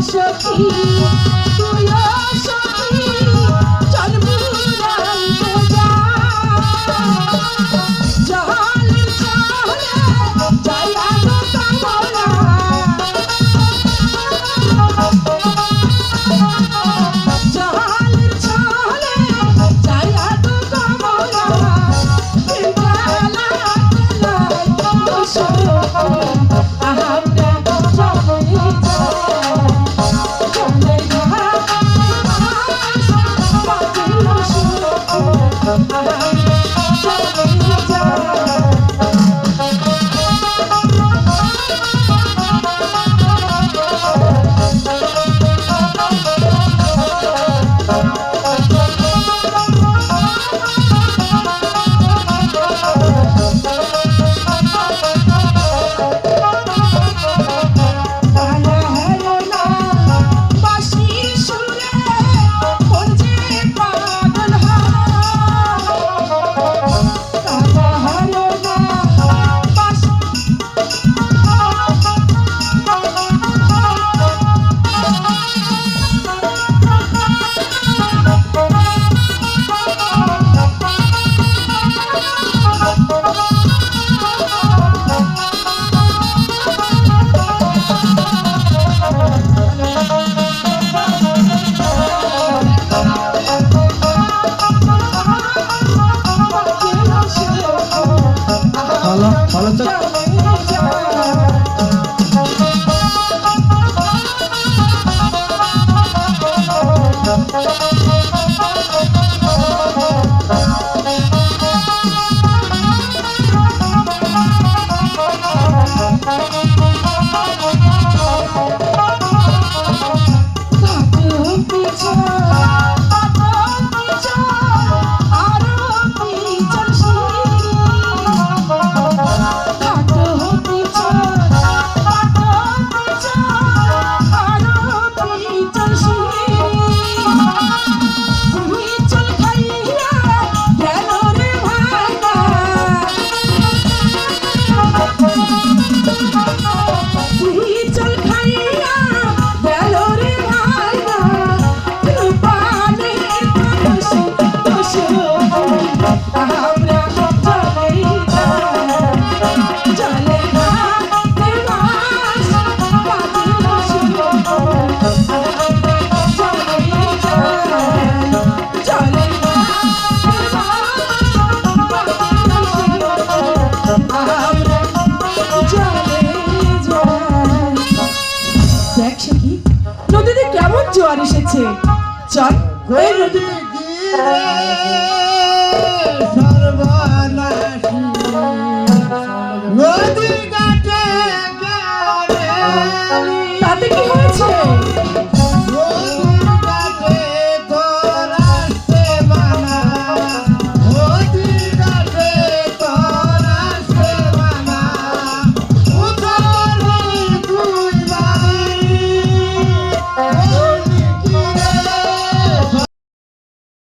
shakti Oh, oh, oh, oh. দেখ সখী নদীতে কেমন জোয়ার এসেছে? চল ওই নদীতে গিয়ে